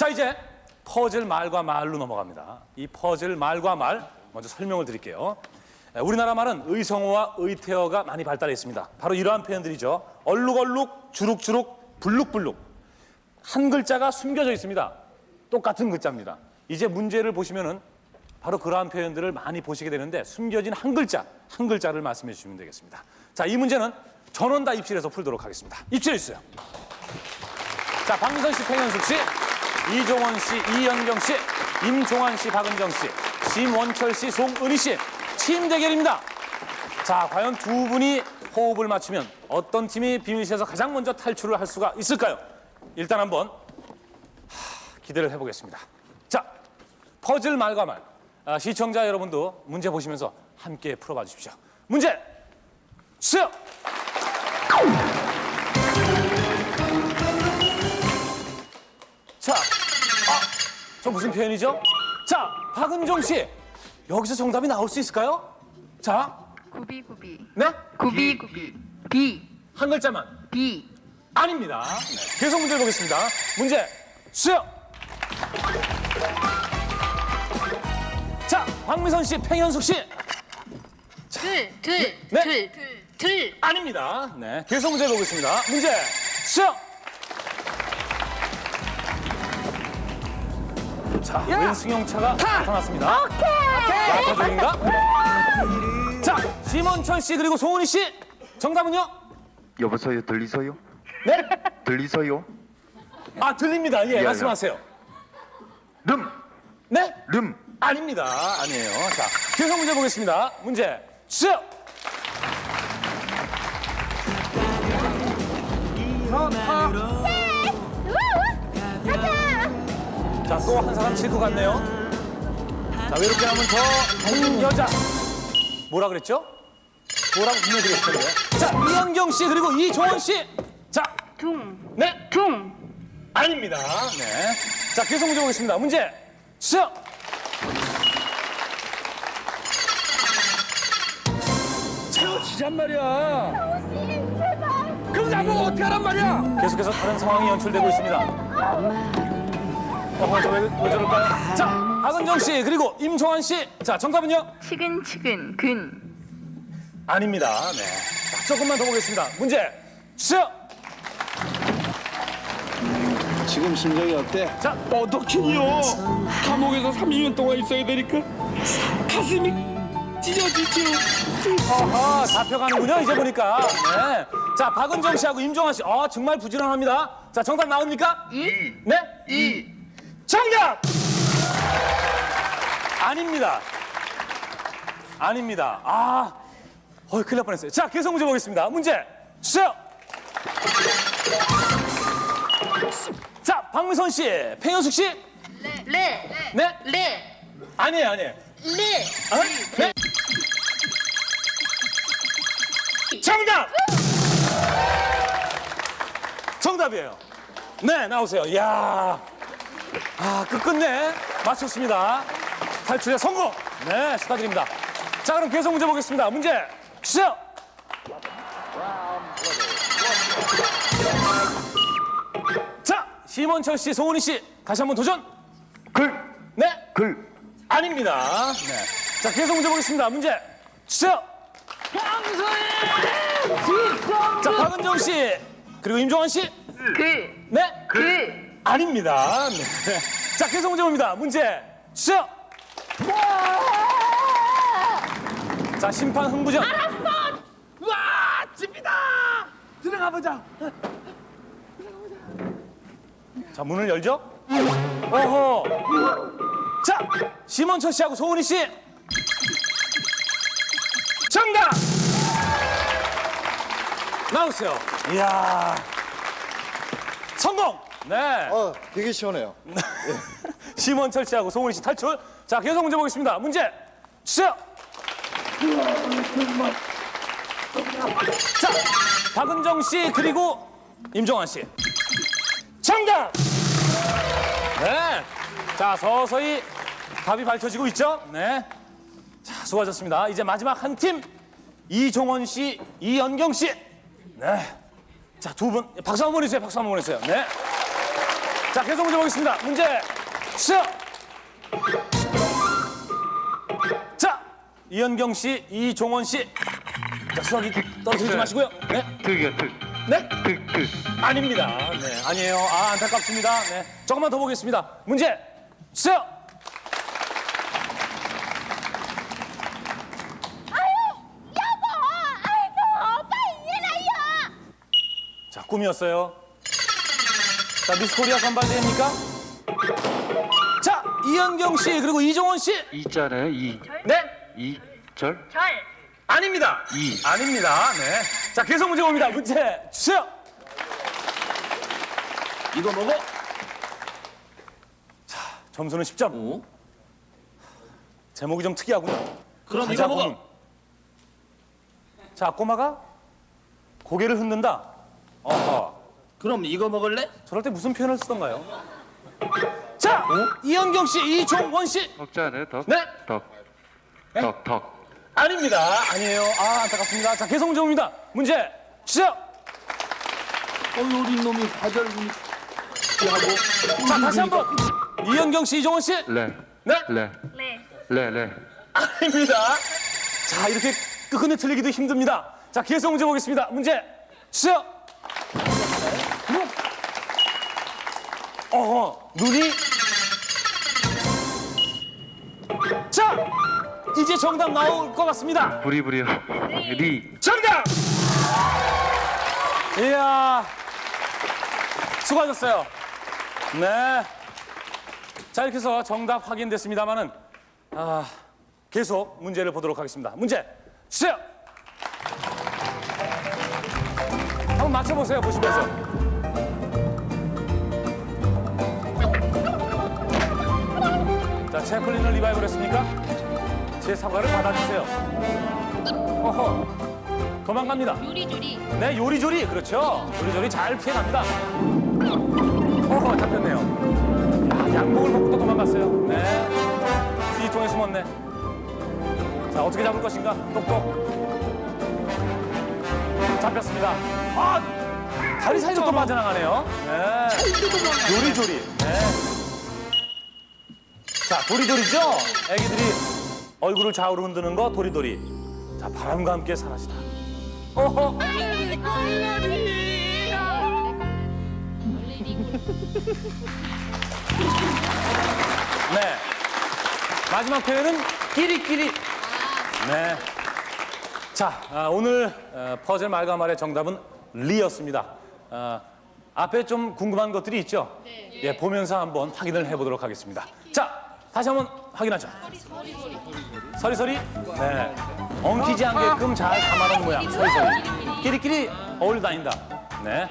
자, 이제 퍼즐 말과 말로 넘어갑니다. 이 퍼즐 말과 말 먼저 설명을 드릴게요. 에, 우리나라 말은 의성어와 의태어가 많이 발달해 있습니다. 바로 이러한 표현들이죠. 얼룩얼룩, 주룩주룩, 불룩불룩. 한 글자가 숨겨져 있습니다. 똑같은 글자입니다. 이제 문제를 보시면은 바로 그러한 표현들을 많이 보시게 되는데 숨겨진 한 글자, 한 글자를 말씀해 주시면 되겠습니다. 자, 이 문제는 전원 다 입실해서 풀도록 하겠습니다. 입실해 주세요. 자, 박민선 씨, 팽현숙 씨, 이종원 씨, 이연경 씨, 임종환 씨, 박은정 씨, 심원철 씨, 송은희 씨, 팀 대결입니다. 자, 과연 두 분이 호흡을 맞추면 어떤 팀이 비밀실에서 가장 먼저 탈출을 할 수가 있을까요? 일단 한번 하, 기대를 해보겠습니다. 자, 퍼즐 말과 말. 아, 시청자 여러분도 문제 보시면서 함께 풀어봐 주십시오. 문제 주세요. 저 무슨 표현이죠? 자, 박은정 씨, 여기서 정답이 나올 수 있을까요? 자, 구비구비 네, 구비구비 비 한 글자만. 비 아닙니다. 네. 계속 문제 보겠습니다. 문제 주세요. 자, 황미선 씨, 팽현숙 씨, 들, 들, 네. 들, 들, 아닙니다. 네, 계속 문제 보겠습니다. 문제 주세 요. 자, 웬 승용차가 나타났습니다. 야타족인가? 자, 심원철 씨 그리고 송은희 씨, 정답은요? 여보세요 들리세요? 네? 들리세요? 아, 들립니다. 예, 예, 말씀하세요. 름! 네? 름! 아닙니다. 아니에요. 자, 계속 문제 보겠습니다. 문제 주세요. 자, 또 한 사람 칠것 같네요. 자, 외롭게 하면 더 여자. 뭐라 그랬죠? 뭐라고 분명드렸던데. 자, 이현경 씨 그리고 이종원 씨. 자, 둥, 네, 둥, 아닙니다. 네. 자, 계속 문제 보겠습니다. 문제 주세요. 지란 말이야. 그럼 나보고 어떻게 하란 말이야? 계속해서 다른 상황이 연출되고 있습니다. 어허, 저 왜, 왜 저럴까요? 자, 박은정 씨 그리고 임종환 씨. 자, 정답은요? 치근치근 근 아닙니다. 네. 자, 조금만 더 보겠습니다. 문제 주세요. 지금 심정이 어때? 자, 어떻게요? 감옥에서 30년 동안 있어야 되니까 가슴이 찢어지죠. 어허, 잡혀가는군요. 이제 보니까. 네. 자, 박은정 씨하고 임종환 씨. 어, 정말 부지런합니다. 자, 정답 나옵니까? 이, 네? 이, 정답! 아닙니다. 아닙니다. 아, 어, 큰일 날 뻔했어요. 자, 계속 문제 보겠습니다. 문제 주세요. 자, 박미선 씨, 팽현숙 씨, 레, 네? 레, 아니에요, 아니에요. 레, 어? 네? 정답! 정답이에요. 네, 나오세요. 이야. 아, 끝끝내 맞췄습니다. 탈출에 성공! 네, 축하드립니다. 자, 그럼 계속 문제 보겠습니다. 문제 주세요! 자, 심원철 씨, 송은희 씨, 다시 한번 도전! 글! 네? 글! 아닙니다. 네. 자, 계속 문제 보겠습니다. 문제 주세요. 자, 박은정 씨 그리고 임종환 씨, 글, 네? 글, 아닙니다. 네. 자, 계속 문제 봅니다. 문제 주세요. 자, 심판 흥부전. 와, 집이다. 들어가 보자. 자, 문을 열죠. 어허. 자, 심원철 씨하고 소은희 씨. 정답! 나오세요. 이야. 성공! 네. 어, 되게 시원해요. 심원철 씨하고 송은희 씨 탈출. 자, 계속 문제 보겠습니다. 문제 주세요. 자, 박은정 씨 그리고 임종환 씨. 정답. 네. 자, 서서히 답이 밝혀지고 있죠. 네. 자, 수고하셨습니다. 이제 마지막 한 팀 이종원 씨, 이연경 씨. 네. 자, 두 분 박수 한 번 보내주세요. 박수 한 번 보내주세요. 네. 자, 계속 문제 보겠습니다. 문제 시작. 자, 이현경 씨, 이종원 씨. 자, 수학이 떨어뜨리지 마시고요. 네, 특이야 특. 네, 특 특. 아닙니다. 네, 아니에요. 아, 안타깝습니다. 네, 조금만 더 보겠습니다. 문제 시작. 여보, 아이고, 빨리 일어나요. 자, 꿈이었어요. 자, 미스 코리아 선발대입니까? 자, 이현경 씨 그리고 이종원 씨. 이잖아요 이. 네, 이 절. 절. 아닙니다. 이. 아닙니다. 네. 자, 계속 문제 봅니다. 문제 주세요. 이거 먹어? 점수는 10점. 제목이 좀 특이하군요. 그럼 이거 먹어. 자, 꼬마가 고개를 흔든다. 어허. 그럼 이거 먹을래? 저럴 때 무슨 표현을 쓰던가요? 자, 이현경 씨, 이종원 씨. 덕자네 덕. 네. 덕. 네? 덕 덕. 아닙니다. 아니에요. 아, 안타깝습니다. 자, 계속 문제 시작. 어, 어린 놈이 과자를 하고. 자, 다시 한번. 이현경 씨, 이종원 씨. 레. 네. 레. 네. 레 레. 아닙니다. 자, 이렇게 끝끝내 틀리기도 힘듭니다. 자, 계속 문제 보겠습니다. 문제 시작. 어, 눈이. 자, 이제 정답 나올 것 같습니다. 부리부리요. 리. 정답! 이야, 수고하셨어요. 네. 자, 이렇게 해서 정답 확인됐습니다만은, 아, 계속 문제를 보도록 하겠습니다. 문제 주세요. 한번 맞춰보세요, 보시면서. 자, 채플린을 리바이벌 했습니까? 제 사과를 받아주세요. 어허, 도망갑니다. 요리조리. 네, 요리조리. 그렇죠. 요리조리 잘 피해갑니다. 어허, 잡혔네요. 야, 양복을 벗고 또 도망갔어요. 네. 휴지통에 숨었네. 자, 어떻게 잡을 것인가? 똑똑. 잡혔습니다. 아! 다리 사이로 또 빠져나가네요. 네. 요리조리. 네. 자, 도리도리죠? 애기들이 얼굴을 좌우로 흔드는 거 도리도리. 자, 바람과 함께 사라지다. 어허. 네. 마지막 표현은 끼리끼리. 네. 자, 아, 오늘 어, 퍼즐 말과 말의 정답은 리였습니다. 아, 앞에 좀 궁금한 것들이 있죠? 예, 보면서 한번 확인을 해보도록 하겠습니다. 자, 다시 한번 확인하죠. 서리서리. 네. 엉키지 않게끔 잘 감아놓은 모양. 서리서리. 끼리끼리 어울려 다닌다. 네.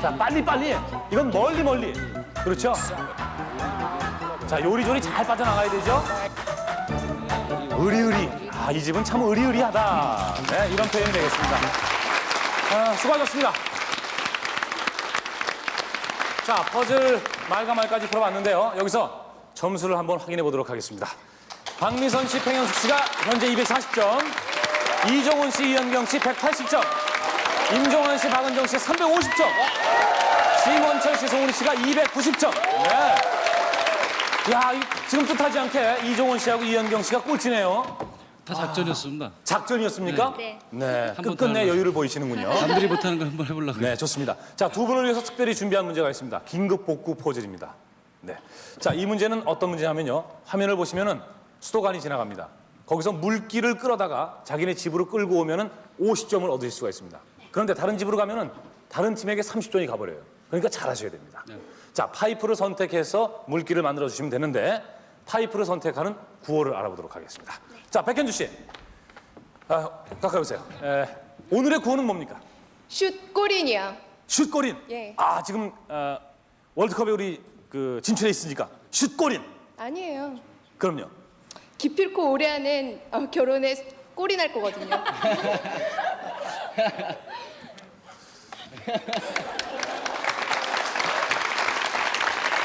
자, 빨리빨리. 이건 멀리 멀리. 그렇죠? 자, 요리조리 잘 빠져나가야 되죠? 의리의리. 아, 이 집은 참 의리의리하다. 네, 이런 표현이 되겠습니다. 아, 수고하셨습니다. 자, 퍼즐 말과 말까지 풀어봤는데요. 여기서 점수를 한번 확인해 보도록 하겠습니다. 박미선 씨, 팽현숙 씨가 현재 240점, 이종훈 씨, 이현경 씨 180점, 임종환 씨, 박은정 씨 350점, 심원철 씨, 송은희 씨가 290점. 네. 야, 이- 지금 뜻하지 않게 이종원 씨하고 이현경 씨가 꼴찌네요. 다 작전이었습니다. 작전이었습니까? 네. 네. 한번 끝끝내 더 여유를 보이시는군요. 남들이 못하는 걸 한번 해보려고. 네, 좋습니다. 자, 두 분을 위해서 특별히 준비한 문제가 있습니다. 긴급 복구 퍼즐입니다. 네. 자, 이 문제는 어떤 문제냐면요. 화면을 보시면은 수도관이 지나갑니다. 거기서 물기를 끌어다가 자기네 집으로 끌고 오면은 50점을 얻으실 수가 있습니다. 그런데 다른 집으로 가면은 다른 팀에게 30점이 가버려요. 그러니까 잘하셔야 됩니다. 자, 파이프를 선택해서 물기를 만들어 주시면 되는데 파이프를 선택하는 구호를 알아보도록 하겠습니다. 자, 백현주 씨. 아, 가까이 오세요. 에, 오늘의 구호는 뭡니까? 슛 골인이야. 슛골인. 예. 아 지금 어, 월드컵에 우리 그 진출해 있으니까 슛골인. 아니에요. 그럼요. 기필코 올해하는 어, 결혼에 골이 날 거거든요.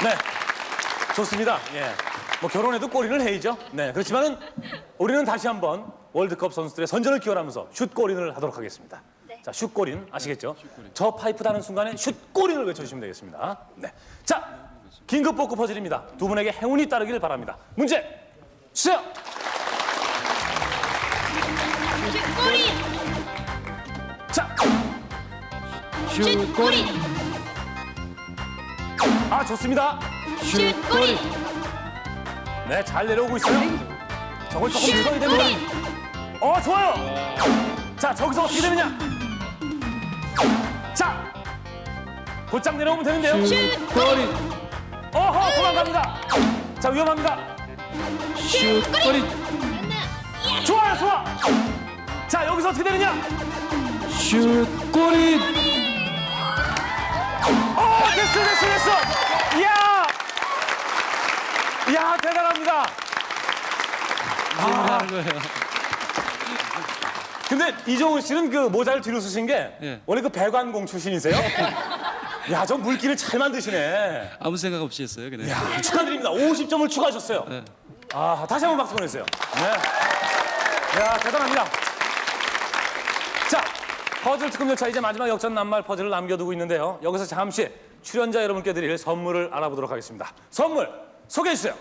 네. 좋습니다. 예. 뭐 결혼해도 골인을 해야죠. 네. 그렇지만은 우리는 다시 한번 월드컵 선수들의 선전을 기원하면서 슛골인을 하도록 하겠습니다. 자, 슛골인 아시겠죠? 저 파이프 다는 순간에 슛골인을 외쳐주시면 되겠습니다. 네. 자, 긴급 복구 퍼즐입니다. 두 분에게 행운이 따르길 바랍니다. 문제 주세요. 꼬리 자, 슛 꼬리 아 좋습니다. 슛 꼬리 네, 잘 내려오고 있어요. 저걸 조금 슛 밀어야 됩니다. 어, 좋아요. 자, 저기서 어떻게 되느냐? 자, 곧장 내려오면 되는데요. 슛 꼬리 어허, 도망갑니다. 자, 위험합니다. 슛 꼬리 좋아요, 좋아. 자, 여기서 어떻게 되느냐? 슛 꼬리 어, 됐어, 됐어, 됐어. 이야, 이야, 대단합니다. 거예요? 근데 이종훈 씨는 그 모자를 뒤로 쓰신 게 예. 원래 그 배관공 출신이세요? 야, 저 물기를 잘 만드시네. 아무 생각 없이 했어요, 그냥. 야, 축하드립니다. 50점을 추가하셨어요. 네. 아, 다시 한번 박수 보내주세요. 네. 야, 대단합니다. 자, 퍼즐 특급 열차 이제 마지막 역전 낱말 퍼즐을 남겨두고 있는데요. 여기서 잠시 출연자 여러분께 드릴 선물을 알아보도록 하겠습니다. 선물 소개해 주세요.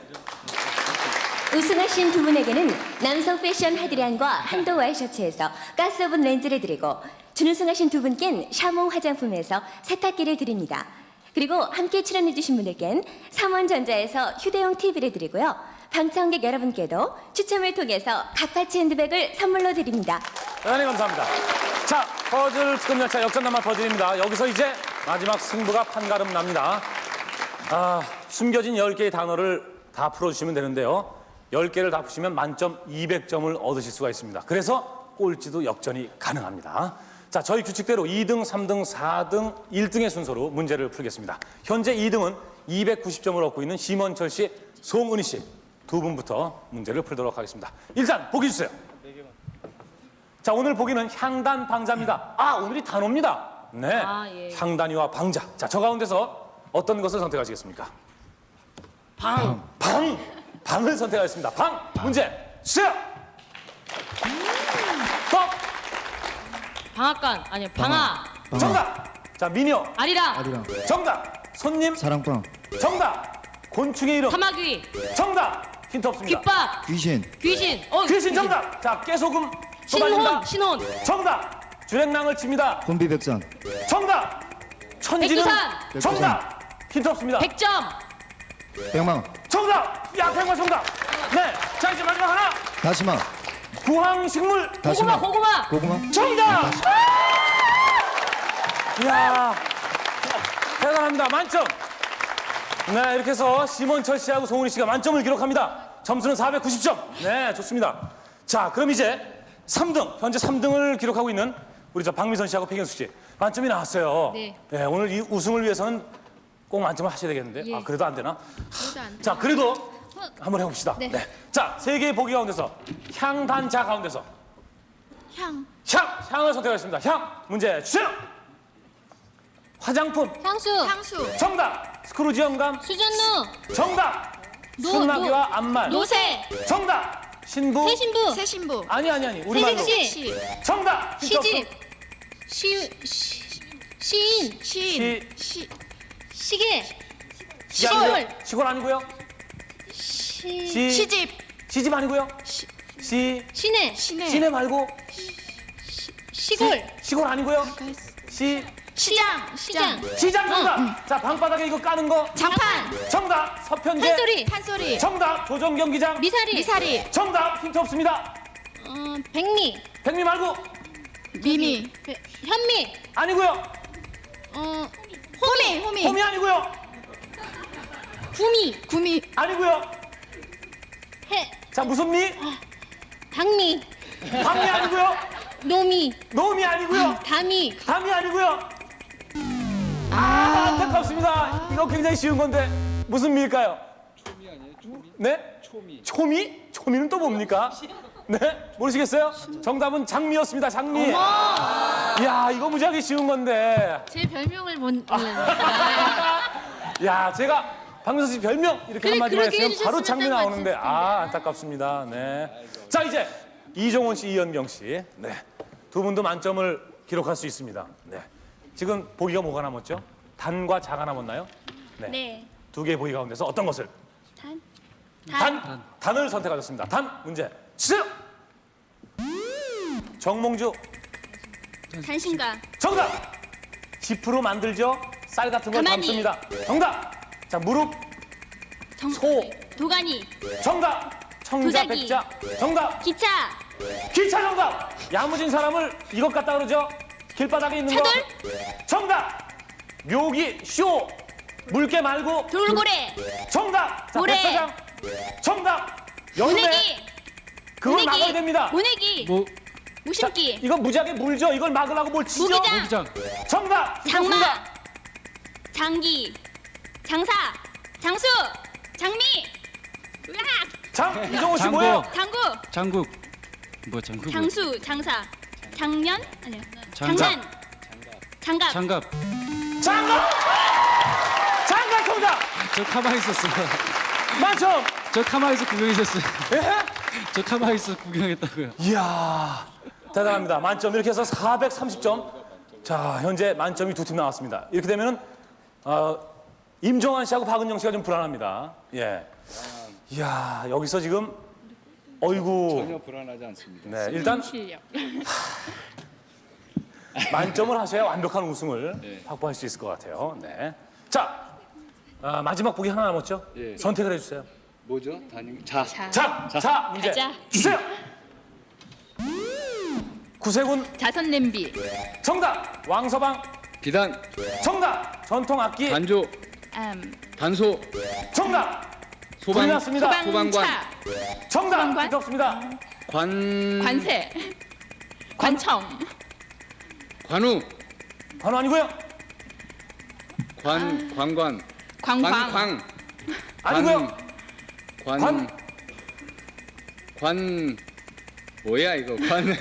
우승하신 두 분에게는 남성 패션 하드량과 한도 와이셔츠에서 가스 오븐 렌즈를 드리고 준우승하신 두 분께는 샤몽 화장품에서 세탁기를 드립니다. 그리고 함께 출연해주신 분들께는 삼원전자에서 휴대용 TV를 드리고요. 방청객 여러분께도 추첨을 통해서 각파치 핸드백을 선물로 드립니다. 대단히 감사합니다. 자, 퍼즐 특급 열차 역전 낱말 퍼즐입니다. 여기서 이제 마지막 승부가 판가름 납니다. 아, 숨겨진 10개의 단어를 다 풀어주시면 되는데요. 10개를 다 푸시면 만점 200점을 얻으실 수가 있습니다. 그래서 꼴찌도 역전이 가능합니다. 자, 저희 규칙대로 2등, 3등, 4등, 1등의 순서로 문제를 풀겠습니다. 현재 2등은 290점을 얻고 있는 심원철 씨, 송은희 씨 두 분부터 문제를 풀도록 하겠습니다. 일단 보기 주세요. 자, 오늘 보기는 향단 방자입니다. 아, 오늘이 단어입니다. 네. 향단이와 방자. 자, 저 가운데서 어떤 것을 선택하시겠습니까? 방. 방. 방을 선택하겠습니다. 방. 문제. 떡. 방앗간 아니 방아 정답. 자, 미녀. 아리랑 정답. 손님. 사랑방 정답. 곤충의 이름. 사마귀 정답. 힌트 없습니다. 귓밥 귀신 귀신 어 귀신 정답. 자, 깨소금 신혼 쏟아진다. 신혼 정답. 주랭랑을 칩니다. 혼비백산 정답. 천지는 백두산. 정답. 힌트 없습니다. 백점 백망 정답. 야, 백만 정답. 네. 자, 이제 마지막 하나. 다시마 구황식물 고구마 고구마 고구마 정답. 이야, 대단합니다. 만점. 네, 이렇게 해서 심원철 씨하고 송은희 씨가 만점을 기록합니다. 점수는 490점. 네, 좋습니다. 자, 그럼 이제 3등, 현재 3등을 기록하고 있는 우리 저 박미선 씨하고 백현수 씨 만점이 나왔어요. 네. 오늘 이 우승을 위해서는 꼭 만점을 하셔야 되겠는데, 예. 아 그래도 안 되나? 그래도 안 자, 그래도 한번 해봅시다. 네. 자, 세 개의 보기 가운데서 향단자 가운데서 향 향! 향을 선택하겠습니다. 향! 문제 주세요! 화장품 향수 향수 정답! 스크루지 영감 수전루 정답! 노- 순나기와 암말 노새 정답! 신부 새신부 새신부 아니 아니 아니 우리말로 새색시 정답! 시집 시, 시 시인 시인 시- 시 시계. 시골 시골 아니고요 시 시, 시집. 시집 아니고요? 시, 시내. 시내. 시내 말고? 시골. 시, 시골 아니고요? 시 시장. 시장. 시장. 정답. 자 방바닥에 이거 까는 거. 장판. 정답. 서편제. 판소리. 판소리. 정답. 조정 경기장. 미사리. 미사리. 정답. 힌트 없습니다. 어, 백미. 백미 말고? 미미. 배- 현미. 아니고요. 어 호미. 호미. 홈이 아니고요. 구미. 구미. 아니고요 해 자 무슨 미? 당미. 밤이 아니고요. 노미. 노미 아니고요. 다미. 담이 아니고요. 아 안타깝습니다. 이거 굉장히 쉬운 건데 무슨 미일까요? 네? 초미. 초미? 초미는 또 뭡니까? 네? 모르시겠어요? 정답은 장미였습니다. 장미. 이야 이거 무지하게 쉬운 건데. 제 별명을 못 몰랐네 야, 제가 박명수 씨 별명 이렇게 그래, 한마디만 그렇게 했으면 바로 해주셨으면 장미 딱 나오는데 아 안타깝습니다. 네. 자 이제 이종원 씨, 이현경 씨, 네. 두 분도 만점을 기록할 수 있습니다. 네. 지금 보기가 뭐가 남았죠? 단과 자가 남았나요? 네 두 개의 보기 가운데서 어떤 것을? 단. 단. 단을 선택하셨습니다. 단 문제 주세요. 정몽주 단신가. 정답. 지프로 만들죠. 쌀 같은 걸 가만히. 담습니다. 정답. 자 무릎 정, 소 도가니. 정답. 청자 도자기. 백자 정답. 기차. 기차 정답. 야무진 사람을 이것 갖다 그러죠. 길바닥에 있는 차돌. 거. 정답. 묘기 쇼. 물개 말고 돌고래. 정답. 자, 모래. 백사장. 정답. 모내기. 그걸 모내기. 막아야 됩니다. 모내기. 모 무심기. 이거 무지하게 물죠. 이걸 막으려고 뭘 치죠? 모기장. 모기장. 정답. 장마. 장기. 장사. 장수. 장미. 으악! 장 이정호 씨 장고. 뭐예요? 장구. 장국. 뭐 장국? 장수. 장사. 장년? 아니요. 장갑. 장난. 장갑. 장갑. 장갑. 장갑 정답. 저 가만히 있었어요. 맞죠? 저 가만히 있어 구경했었어요. 예? 저 가만히 있어 구경했다고요. 이야 대단합니다. 만점 이렇게 해서 430점. 자 현재 만점이 두 팀 나왔습니다. 이렇게 되면은 어, 임정환 씨하고 박은영 씨가 좀 불안합니다. 예. 이야 여기서 지금 어이구. 전혀 불안하지 않습니다. 네 일단 만점을 하셔야 완벽한 우승을 확보할 수 있을 것 같아요. 네. 자 아, 마지막 보기 하나 남았죠? 선택을 해주세요. 뭐죠? 단임 자. 자, 자, 문제 가자. 주세요. 구세군 자선 냄비. 정답. 왕서방 비단, 정답. 전통 악기 단조, 음, 단소, 정답. 소방, 났습니다. 소방관, 차. 정답. 소방관? 부끄럽습니다. 관, 관세. 관청. 관우, 관우 아니고요. 관, 관관, 광광. 관광, 아니고요. 관, 관. 관, 뭐야 이거 관,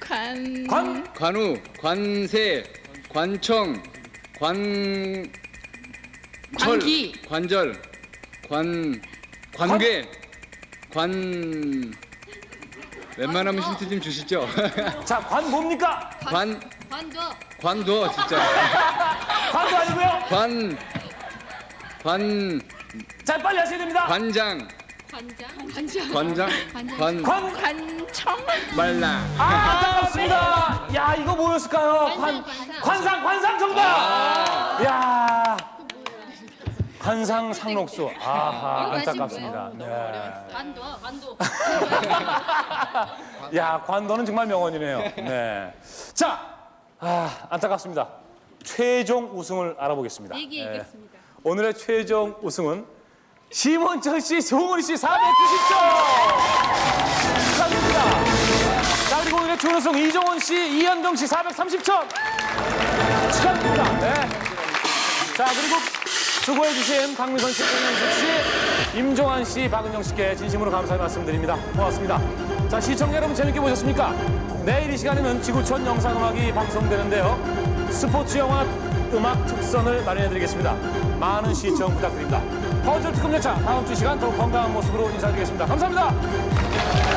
관. 관 관우, 관세, 관청, 관, 철, 관기. 관절, 관, 관괴, 관. 웬만하면 힌트 좀 주시죠. 자, 관 뭡니까? 관, 관도. 관둬 진짜. 관도 아니고요. 관, 관, 자, 빨리 하셔야 됩니다. 관장, 관장. 관장, 관, 관. 관청. 말라. 아, 안타깝습니다. 야, 이거 뭐였을까요? 관, 관상. 관상, 관상 정답. 야. 관상 상록수. 아하, 안타깝습니다. 네. 관도. 관도. 야, 관도는 정말 명언이네요. 네. 자, 아, 안타깝습니다. 최종 우승을 알아보겠습니다. 얘기하겠습니다. 네. 오늘의 최종 우승은 심원철 씨, 송은희 씨 490점! 축하드립니다. 자, 그리고 오늘의 준우승 이종원 씨, 이현경 씨 430점! 축하드립니다. 네. 자, 그리고 수고해주신 박미선 씨, 김현숙 씨, 임종환 씨, 박은영 씨께 진심으로 감사의 말씀드립니다. 고맙습니다. 자, 시청자 여러분 재밌게 보셨습니까? 내일 이 시간에는 지구촌 영상음악이 방송되는데요. 스포츠 영화 음악 특선을 마련해드리겠습니다. 많은 시청 부탁드립니다. 퍼즐 특급 열차 다음 주 시간 더 건강한 모습으로 인사드리겠습니다. 감사합니다.